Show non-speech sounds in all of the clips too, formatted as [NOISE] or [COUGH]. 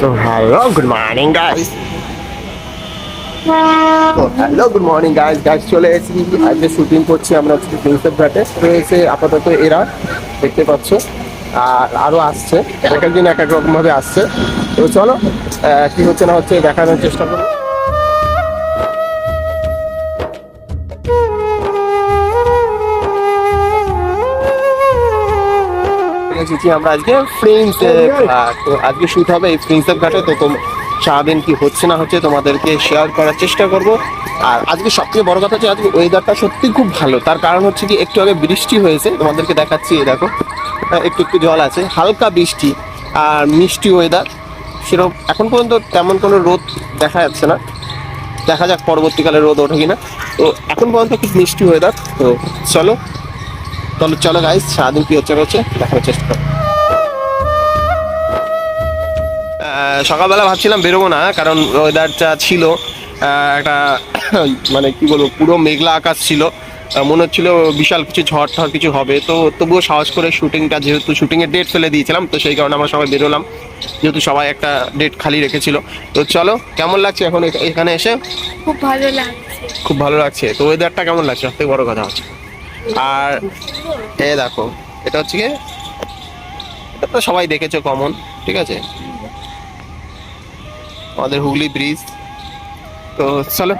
So hello good morning guys তো hello good morning guys guys চলে এসেছি। আজকে শুটিং করছি আমরা হচ্ছে প্রিন্সেপ ঘাটে। রয়েছে আপাতত এরা দেখতে পাচ্ছ। আর আরও আসছে। এক একদিন এক এক রকমভাবে আসছে। তো চলো কি হচ্ছে না হচ্ছে দেখানোর চেষ্টা করব। এসেছি আমরা আজকে প্রিন্সেপ ঘাট। তো আজকে শুট হবে এই প্রিন্সেপ ঘাটে। তো তোম সারাদিন কি হচ্ছে না হচ্ছে তোমাদেরকে শেয়ার করার চেষ্টা করব। আর আজকে সবথেকে বড় কথা হচ্ছে আজকে ওয়েদারটা সত্যি খুব ভালো। তার কারণ হচ্ছে কি একটু আগে বৃষ্টি হয়েছে। তোমাদেরকে দেখাচ্ছি এই দেখো। আহ, একটু একটু জল আছে। হালকা বৃষ্টি আর মিষ্টি ওয়েদার সেরকম এখন পর্যন্ত তেমন কোনো রোদ দেখা যাচ্ছে না। দেখা যাক পরবর্তীকালে রোদ ওঠে কিনা। তো এখন পর্যন্ত খুব মিষ্টি ওয়েদার তো চলো চলো চলো গাইস সারাদিন কি হচ্ছে হচ্ছে দেখার চেষ্টা করো। সকালবেলা ভাবছিলাম বেরোবো না কারণ ওয়েদারটা ছিল একটা মানে কি বলব পুরো মেঘলা আকাশ ছিল। মনে হচ্ছিল বিশাল কিছু ঝড় ঠড় কিছু হবে তো তবুও সাহস করে শুটিংটা যেহেতু শুটিংয়ের ডেট ফেলে দিয়েছিলাম তো সেই কারণে আমরা সবাই বেরোলাম। যেহেতু সবাই একটা ডেট খালি রেখেছিল। তো চলো কেমন লাগছে এখন এখানে এসে? খুব ভালো লাগছে। খুব ভালো লাগছে। তো ওয়েদারটা কেমন লাগছে? সব থেকে বড় কথা হচ্ছে। আর এ দেখো, এটা হচ্ছে এটা তো সবাই দেখেছ কমন ঠিক আছে? আমাদের হুগলি ব্রিজ তো চলো।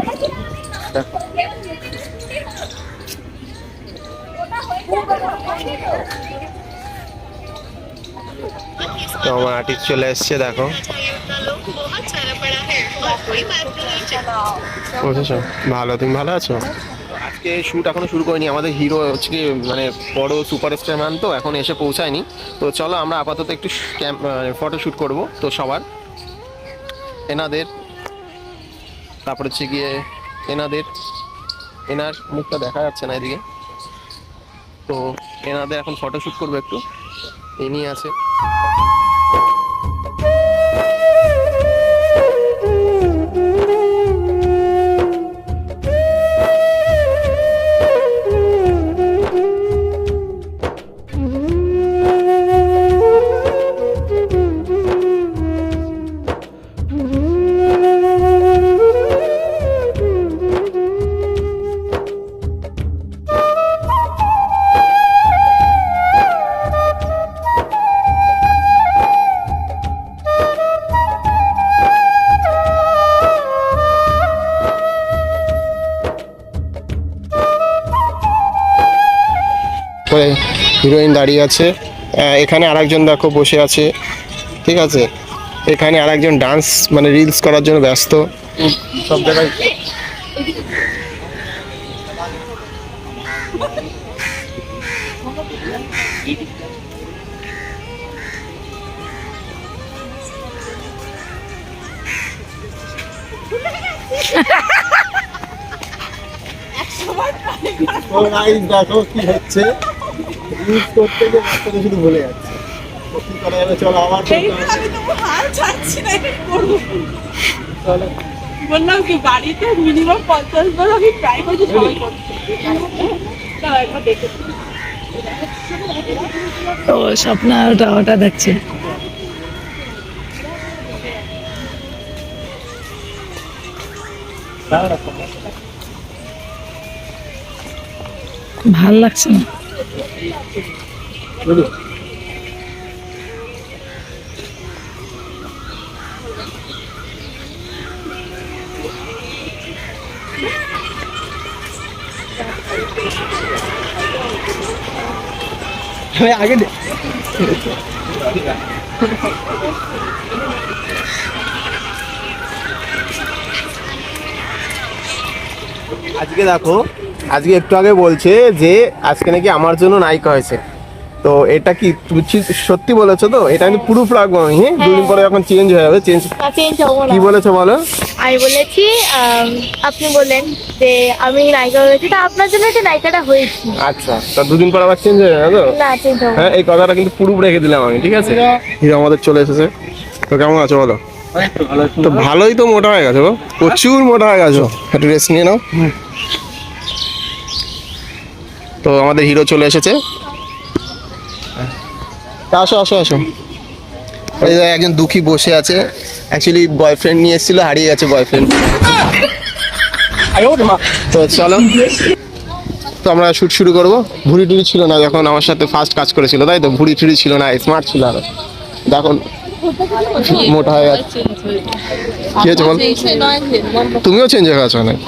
আমার আর্টিস্ট চলে এসছে, দেখো। ভালো, তুমি ভালো আছো? আজকে শ্যুট এখনও শুরু করিনি। আমাদের হিরো হচ্ছে মানে বড় সুপারস্টার ম্যান তো, এখন এসে পৌঁছায়নি। তো চলো আমরা আপাতত একটু ফটো শ্যুট করব, তো সবার। এনাদের, তারপর হচ্ছে গিয়ে এনাদের, এনার মুখটা দেখা যাচ্ছে না এদিকে। তো এনাদের এখন ফটো শ্যুট করব একটু। ইনি আছে। হিরোইন দাঁড়িয়ে আছে। এখানে আরেকজন দেখো বসে আছে। ঠিক আছে? এখানে আরেকজন ডান্স মানে রিলস করার জন্য ব্যস্ত। সব জায়গায় দেখো কি হচ্ছে। ইউজ করতে গিয়ে বাচ্চাটা শুধু ভুলে যাচ্ছে। কি করা যাবে চলো আবার আমি তো হাল ছাড়ছি না এটা করব? বললাম কি বাড়িতে মিনিমাম পঞ্চাশ বার আমি ট্রাই করছি সবাই করতে একবার দেখে নিই। স্বপ্ন ওটা ওটা দেখছে। ভালো লাগছে না। আগে আজকে দেখো আজকে একটু আগে বলছে যে আজকে নাকি আমার জন্য নায়িকা হয়েছে। তো এটা কি তুমি সত্যি বলেছ তো? এটা আমি প্রুফ রাখব আমি হ্যাঁ। দুদিন পরে যখন চেঞ্জ হয়ে যাবে চেঞ্জ চেঞ্জ হব না। কি বলেছ বলো? আমি বলেছি আপনি বললেন যে আমি নায়িকা হয়েছি তা আপনার জন্য একটা নায়িকাটা হয়েছি। আচ্ছা তা দুদিন পর আবার চেঞ্জ হয়ে যাবে তো? না চেঞ্জ হব। হ্যাঁ এই কথাটা কিন্তু প্রুফ রেখে দিলাম আমি ঠিক আছে? হিরো আমাদের চলে এসেছে। তো কেমন আছো বলো? তো ভালোই তো মোটা হয়ে গেছো গো। প্রচুর মোটা হয়ে গেছো। একটু রেস্ট নিয়ে নাও। তো আমাদের হিরো চলে এসেছে। আসো আসো আসো। একজন দুঃখী বসে আছে। অ্যাকচুয়ালি বয়ফ্রেন্ড নিয়ে এসেছিল, হারিয়ে গেছে বয়ফ্রেন্ড তো চলো। তো আমরা শুট শুরু করব। ভুড়ি টুড়ি ছিল না যখন আমার সাথে ফার্স্ট কাজ করেছিল, তাই তো? ভুড়ি টুড়ি ছিল না স্মার্ট ছিল আরও। দেখুন মোটা হয়ে গেছে। কি হয়েছে বল? তুমিও চেঞ্জ হয়ে গেছো অনেক।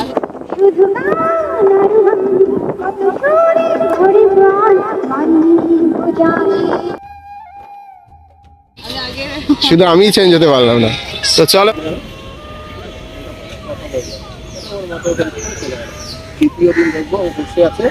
শুধু আমিই চেঞ্জ হতে পারলাম না। তো চলো। আছে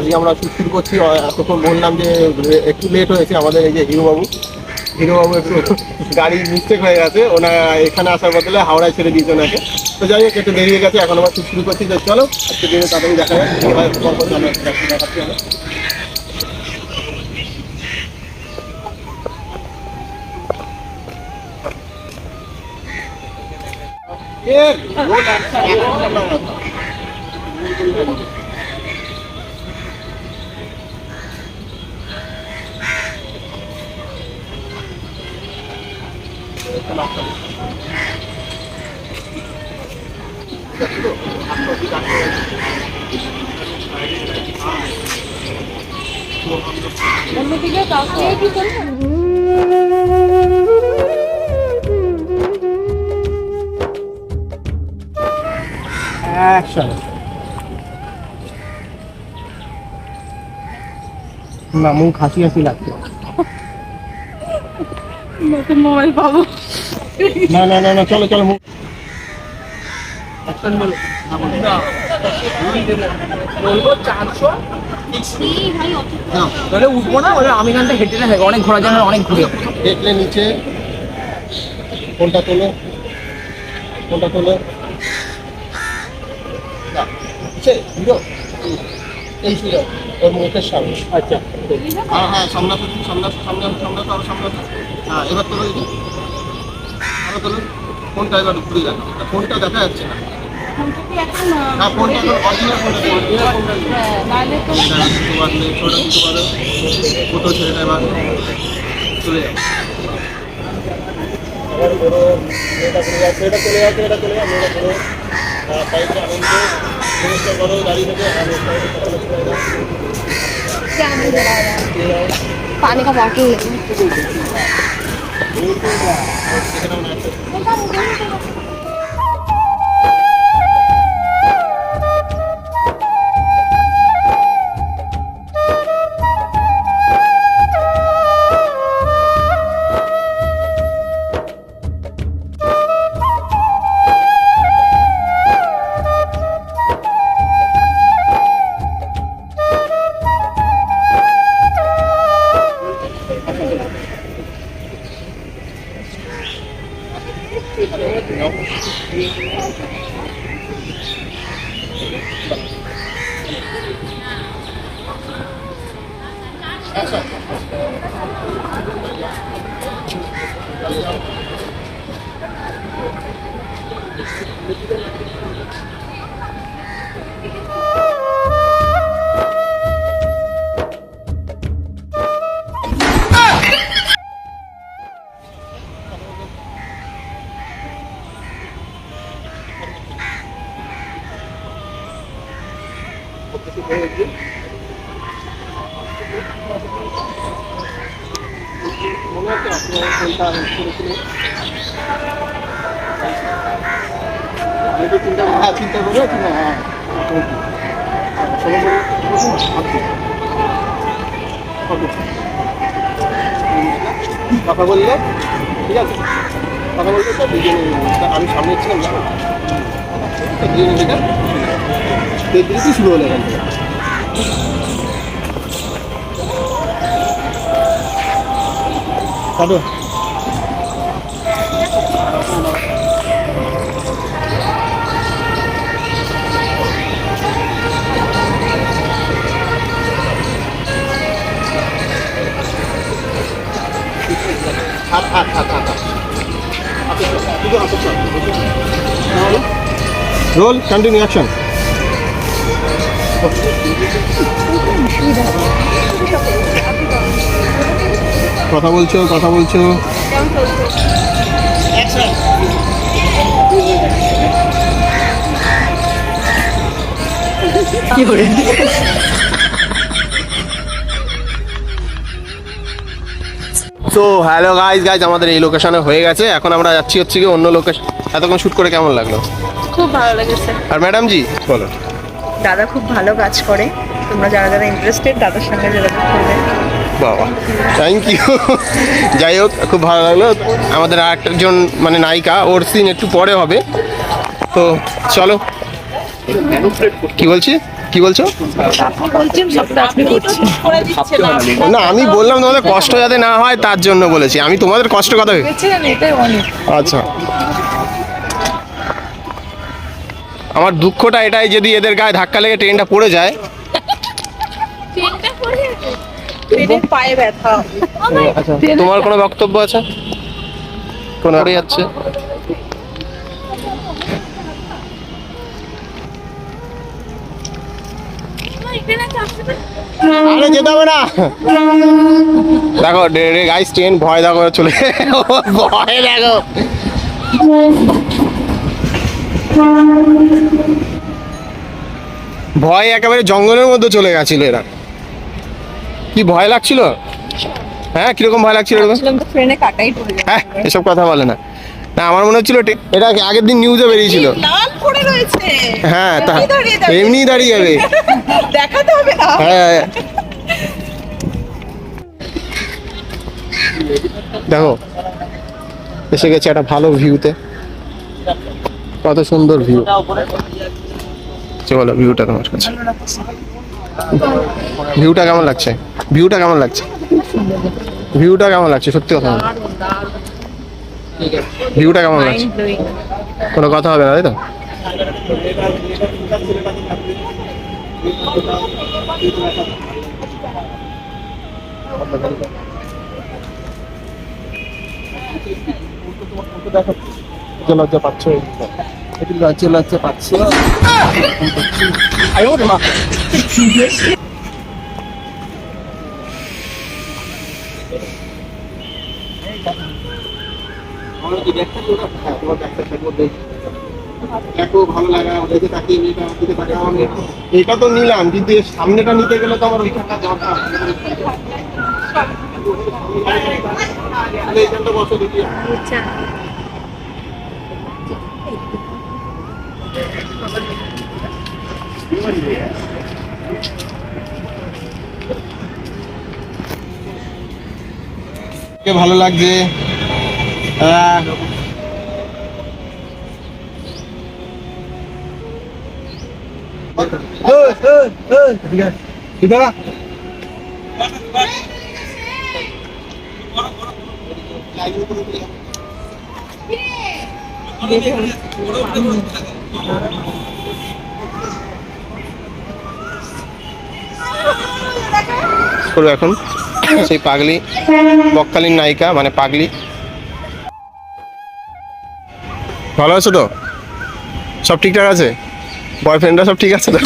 আজকে আমরা শুট শুরু করছি এতক্ষণ বললাম যে একটু লেট হয়েছে আমাদের এই যে হিরোবাবু। হিরোবাবু একটু [LAUGHS] গাড়ি মিস্টেক হয়ে গেছে, ওনা এখানে আসার বদলে হাওড়ায় ছেড়ে দিয়েছে ওনাকে। তো যাই হোক, একটু দেরি হয়ে গেছে, এখন আবার শুট শুরু করছি, তো চলো, আজকে দিনে তাড়াতাড়ি দেখা যাক কি হয় পরপর আমরা আমরা। অন্যদিকে কাউকে কি করব অ্যাকশন না মুখ হাসি হাসি লাগছে। নতুন মোবাইল পাবো। না না না না চলো চলো মুখ তাহলে উঠবো না আমি এখানটা হেঁটে না অনেক ঘোরা অনেক ঘুরে। দেখলে নিচে কোনটা তোলো? কোনটা তোলো। এই ওর মুখের সামনে। আচ্ছা হ্যাঁ হ্যাঁ আরও আসো। হ্যাঁ এবার তোলো দিদি আরো তোলো ফোনটা এবার ঘুরে যাচ্ছে ফোনটা দেখা যাচ্ছে না না ফোনটা এখন অরিজিনাল ফোনটা অরিজিনাল ফোনটা তোমার নেই ছোটো কিছু পারো ছোটো ছেলেটা এবার চলে যাও আবার ধরো এটা চলে যাচ্ছে এটা চলে যাচ্ছে এটা চলে যাচ্ছে এটা ধরো সাইডে আনন্দ জিনিসটা করো দাঁড়িয়ে থেকে আমি पानी का बॉटल Thank you. মনে আপনার চিন্তা হ্যাঁ চিন্তা হ্যাঁ। কত? কথা বললে ঠিক আছে? কথা বলতে তো দুজনে আমি সামনে ছিলাম না মিলে তেত্রিশই শুরু হলো এখান? কাটো হাত হাত হাত হাত রোল কন্টিনিউ অ্যাকশন অসুবিধা কথা বলছো কথা বলছো। কি করে তো হ্যালো গাইজ গাইজ আমাদের এই লোকেশনে হয়ে গেছে। এখন আমরা যাচ্ছি হচ্ছে কি অন্য লোকেশন এতক্ষণ শুট করে কেমন লাগল? খুব ভালো লেগেছে। আর ম্যাডাম জি বলো। দাদা খুব ভালো কাজ করে। তোমরা যারা যারা ইন্টারেস্টেড দাদার সঙ্গে যোগাযোগ করবে। বাবা। থ্যাংক ইউ যাই হোক খুব ভালো লাগল। আমাদের আর একজন মানে নায়িকা ওর সিন একটু পরে হবে। তো চলো। কি বলছি? কি বলছো? না আমি বললাম তোমাদের কষ্ট যাতে না হয় তার জন্য বলেছি। আমি তোমাদের কষ্ট কথা আচ্ছা। আমার দুঃখটা এটাই যদি এদের গায়ে ধাক্কা লেগে ট্রেনটা পড়ে যায়। ট্রেনটা ট্রেনের পায়ে ব্যথা। আচ্ছা তোমার কোনো বক্তব্য আছে? কোনো যাচ্ছে? আরে যেতে হবে না। দেখো গাইস ট্রেন ভয় দেখো চলে ভয় দেখো। ভয় একেবারে জঙ্গলের মধ্যে চলে গেছিল এরা। কি ভয় লাগছিল? হ্যাঁ কীরকম ভয় লাগছিল হ্যাঁ এসব কথা বলে না। না আমার মনে হচ্ছিল এটা আগের দিন নিউজে বেরিয়েছিল। হ্যাঁ তা এমনি দাঁড়িয়ে যাবে। দেখাতে হবে না। হ্যাঁ দেখো এসে গেছে একটা ভালো ভিউতে কত সুন্দর ভিউ চলো ভিউটা তোমার কাছে। ভিউটা কেমন লাগছে? ভিউটা কেমন লাগছে? ভিউটা কেমন লাগছে? সত্যি কথা। ভিউটা কেমন লাগছে? কোনো কথা হবে না, তাই তো? পাচ্ছ একটু লজ্জা লজ্জা পাচ্ছ। এটা তো নিলাম কিন্তু এর সামনেটা নিতে গেলে তো আমার ওইখানটা দরকার। এইখানটা বসো দেখি কে ভালো লাগছে? আহ, ইধারা এখন সেই পাগলি বককালীন নায়িকা মানে পাগলি ভালো আছো তো সব ঠিকঠাক আছে বয়ফ্রেন্ডরা সব ঠিক আছে তো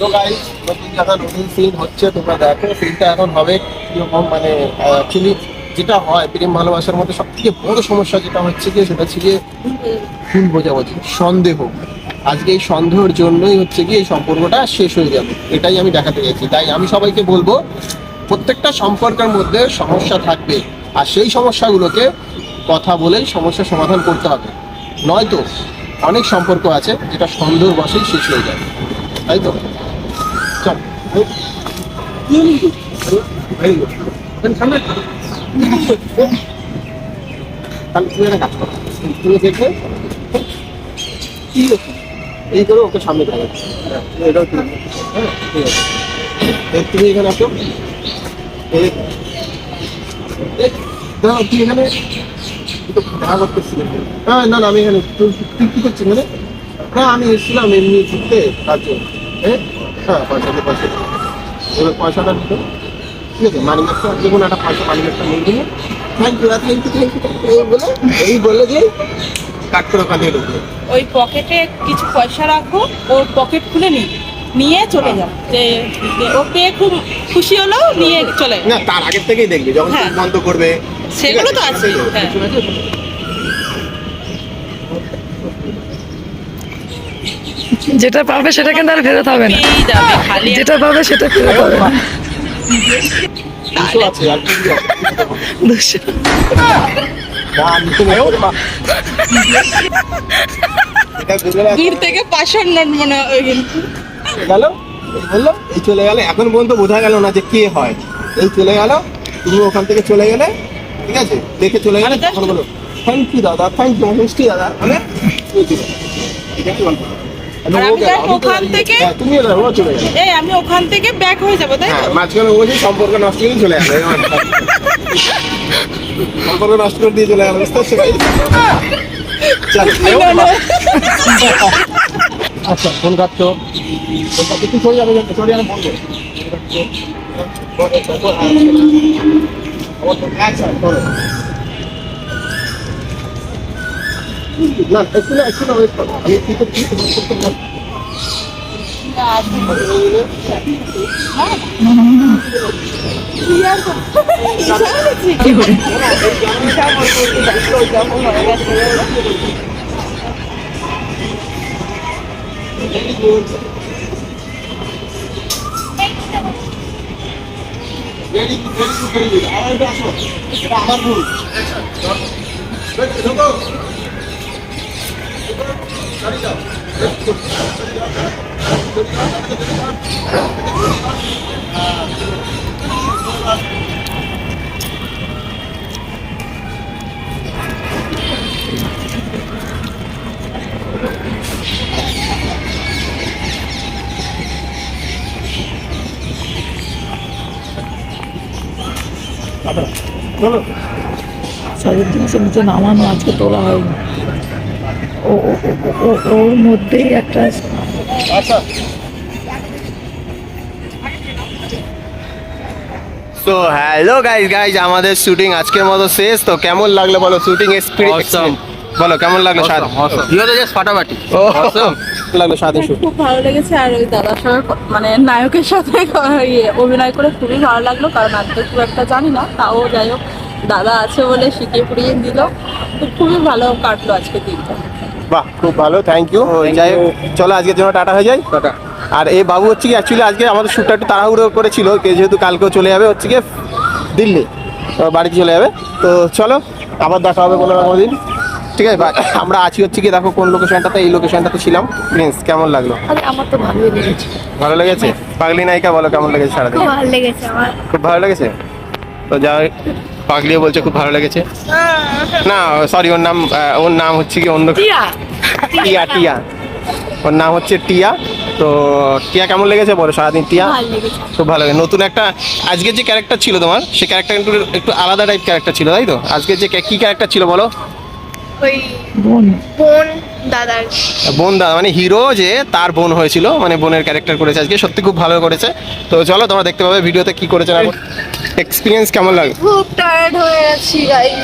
তো গাইস নতুন জায়গা নতুন সিন হচ্ছে, তোমরা দেখো সিনটা এখন হবে কীরকম মানে অ্যাকচুয়ালি যেটা হয়, প্রেম ভালোবাসার মধ্যে সব থেকে বড় সমস্যা যেটা হচ্ছে কি, সেটা হচ্ছে গিয়ে ভুল বোঝাবুঝি, সন্দেহ। আজকে এই সন্দেহের জন্যই হচ্ছে কি এই সম্পর্কটা শেষ হয়ে যাবে। এটাই আমি দেখাতে গেছি তাই আমি সবাইকে বলব, প্রত্যেকটা সম্পর্কের মধ্যে সমস্যা থাকবে, আর সেই সমস্যাগুলোকে কথা বলেই সমস্যার সমাধান করতে হবে। নয়তো অনেক সম্পর্ক আছে যেটা সন্দেহ বসেই শেষ হয়ে যাবে তাই তো? এই করে ওকে সামনে ঠিক হ্যাঁ ঠিক আছে তুমি এখানে আসো তুই এখানে দেখা হ্যাঁ না না আমি এখানে তুই কি করছিস মানে না আমি এসেছিলাম এমনি ঘুরতে জন্য হ্যাঁ? হ্যাঁ পয়সা দিয়ে পয়সা। এবার পয়সাটা দিত ঠিক আছে মানি ব্যাগটা যে কোনো একটা মানি ব্যাগটা নিয়ে thank you thank you thank you এই বলে এই বলে যে কাট করে ওখান থেকে ঢুকবে। ওই পকেটে কিছু পয়সা ওর পকেট খুলে নিয়ে চলে যাও। যে যে ও পেয়ে খুব খুশি হলো নিয়ে চলে। না তার আগের থেকেই দেখবে যখন হ্যাঁ। বন্ধ করবে। সেগুলো তো আছে? হ্যাঁ। ঠিক আছে? যেটা পাবে সেটা কিন্তু আর ফেরত হবে না যেটা পাবে সেটা ফেরত হবে না আছে আছে? আছে। দূর থেকে পাঁচশোর নোট মনে হয় কিন্তু গেল এই বলল এই চলে গেলে এখন পর্যন্ত বোঝা গেল না যে কে হয় এই চলে গেল তুমি ওখান থেকে চলে গেলে ঠিক আছে দেখে চলে গেলে তখন বলো থ্যাংক ইউ দাদা থ্যাংক ইউ মিষ্টি দাদা মানে তুমি চলে গেলে। এটা কি বলব? আর আমি ওখান থেকে- হ্যাঁ, যাব ও চলে এই আমি ওখান থেকে ব্যাক হয়ে যাব তাই হ্যাঁ মাঝখানে ও সম্পর্ক নষ্ট করে চলে গেল সম্পর্ক নষ্ট করে দিয়ে চলে গেল বুঝতে পারছ। আচ্ছা ফোন কাটতো ফোন কাটতো তুই সরে যাবে সরে যাবে ফোন আচ্ছা করো না একটু না একটু না ওয়েট করো করতে দিই আমার সাজের জিনিসের নিচে নামানো আজকে তোলা হয়নি। ওর মধ্যেই একটা আচ্ছা। তো হ্যালো গাইজ গাইজ আমাদের শুটিং আজকের মতো শেষ। তো কেমন লাগল বলো? শুটিং এক্সপিরিয়েন্স বলো কেমন লাগল ইউ জাস্ট ফাটাফাটি লাগল শুট খুব ভালো লেগেছে আর ওই দাদার সঙ্গে মানে নায়কের সাথে [LAUGHS] ইয়ে অভিনয় করে খুবই ভালো লাগল। কারণ আমি তো খুব একটা জানি না তাও যাই হোক দাদা আছে বলে শিখিয়ে পুড়িয়ে দিল। খুবই ভালো কাটলো আজকে দিনটা। বাহ খুব ভালো থ্যাংক ইউ যাই চলো আজকের জন্য টাটা হয়ে যায় টাটা। আর এই বাবু হচ্ছে কি অ্যাকচুয়ালি আজকে আমাদের শ্যুটটা একটু তাড়াহুড়ো করেছিল কে যেহেতু কালকেও চলে যাবে হচ্ছে কি দিল্লি। তো বাড়িতে চলে যাবে। তো চলো আবার দেখা হবে কোনো কোনো দিন। ঠিক আছে বা- আমরা আছি হচ্ছে কি দেখো কোন লোকেশনটাতে এই লোকেশনটাতে ছিলাম। প্রিন্স কেমন লাগল? আমার তো ভালোই লেগেছে। ভালো লেগেছে? পাগলি নায়িকা বলো কেমন লেগেছে সারাদিন? খুব ভালো লেগেছে আমার। খুব ভালো লেগেছে? তো যা পাগলিও বলছে খুব ভালো লেগেছে। না সরি ওর নাম ওর নাম হচ্ছে কি অন্য টিয়া। টিয়া ওর নাম হচ্ছে টিয়া। তো টিয়া কেমন লেগেছে বলো সারাদিন টিয়া? খুব ভালো লাগে নতুন একটা আজকের যে ক্যারেক্টার ছিল তোমার সেই ক্যারেক্টার কিন্তু একটু আলাদা টাইপ ক্যারেক্টার ছিল তাই তো? আজকের যে কি ক্যারেক্টার ছিল বলো? ওই বোন। বোন দাদার। বোন দা মানে হিরো যে তার বোন হয়েছিল মানে বোনের ক্যারেক্টার করেছে আজকে সত্যি খুব ভালো করেছে। তো চলো তোমরা দেখতে পাবে ভিডিওতে কি করেছে না এক্সপিরিয়েন্স কেমন লাগে খুব টায়ার্ড হয়ে আছি গাইস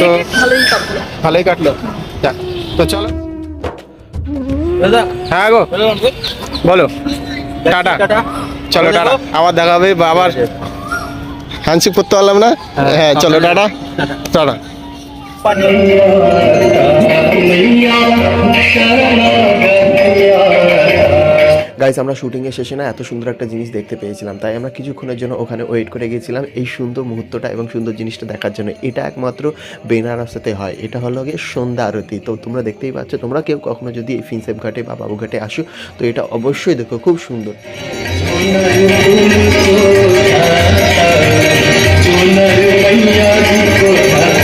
তো ভালোই কাটলো। ভালোই কাটলো। যাক তো চলো। দাদা হ্যাঁ গো। বলো। টাটা। চলো টাটা। আবার দেখা হবে বা আবার হ্যান্ডশেক করতে পারলাম না? হ্যাঁ চলো টাটা। টাটা। গাইজ আমরা শুটিংয়ের শেষে না এত সুন্দর একটা জিনিস দেখতে পেয়েছিলাম। তাই আমরা কিছুক্ষণের জন্য ওখানে ওয়েট করে গিয়েছিলাম এই সুন্দর মুহূর্তটা এবং সুন্দর জিনিসটা দেখার জন্য। এটা একমাত্র বেনারসতে হয়। এটা হলো গিয়ে সন্ধ্যা আরতি। তো তোমরা দেখতেই পাচ্ছ, তোমরা কেউ কখনো যদি এই ফিনসেপ ঘাটে বা বাবুঘাটে আসো, তো এটা অবশ্যই দেখো, খুব সুন্দর। মাইয়া